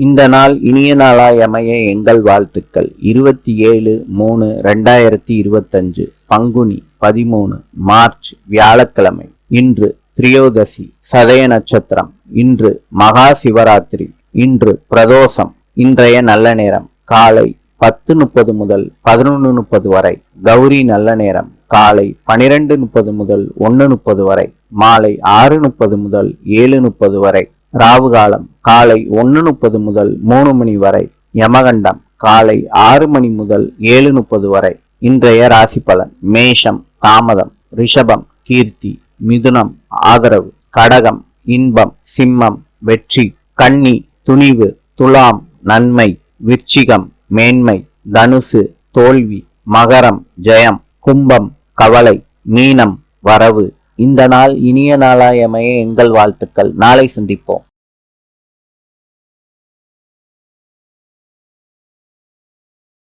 இந்த நாள் இனிய நாளாய் அமைய எங்கள் வாழ்த்துக்கள். இருபத்தி ஏழு மூணு ரெண்டாயிரத்தி இருபத்தஞ்சு பங்குனி பதிமூணு மார்ச் வியாழக்கிழமை. இன்று திரியோதசி சதய நட்சத்திரம். இன்று மகா சிவராத்திரி. இன்று பிரதோஷம். இன்றைய நல்ல நேரம். காலை பத்து முப்பது முதல் பதினொன்று முப்பது வரை. கௌரி நல்ல நேரம். காலை பனிரெண்டு முப்பது முதல் ஒன்று முப்பது வரை. மாலை ஆறு முப்பது முதல் ஏழு முப்பது வரை. ராவு காலம் காலை ஒன்று முப்பது முதல் மூணு மணி வரை யமகண்டம் காலை ஆறு மணி முதல் ஏழு முப்பது வரை. இன்றைய ராசி பலன் மேஷம் தாமதம் ரிஷபம் கீர்த்தி மிதுனம் ஆதரவு கடகம் இன்பம் சிம்மம் வெற்றி கன்னி துணிவு துலாம் நன்மை விருச்சிகம் மேன்மை தனுசு தோல்வி மகரம் ஜெயம் கும்பம் கவலை மீனம் வரவு இந்த நாள் இனிய நாளாய் அமைய எங்கள் வாழ்த்துக்கள். நாளை சந்திப்போம்.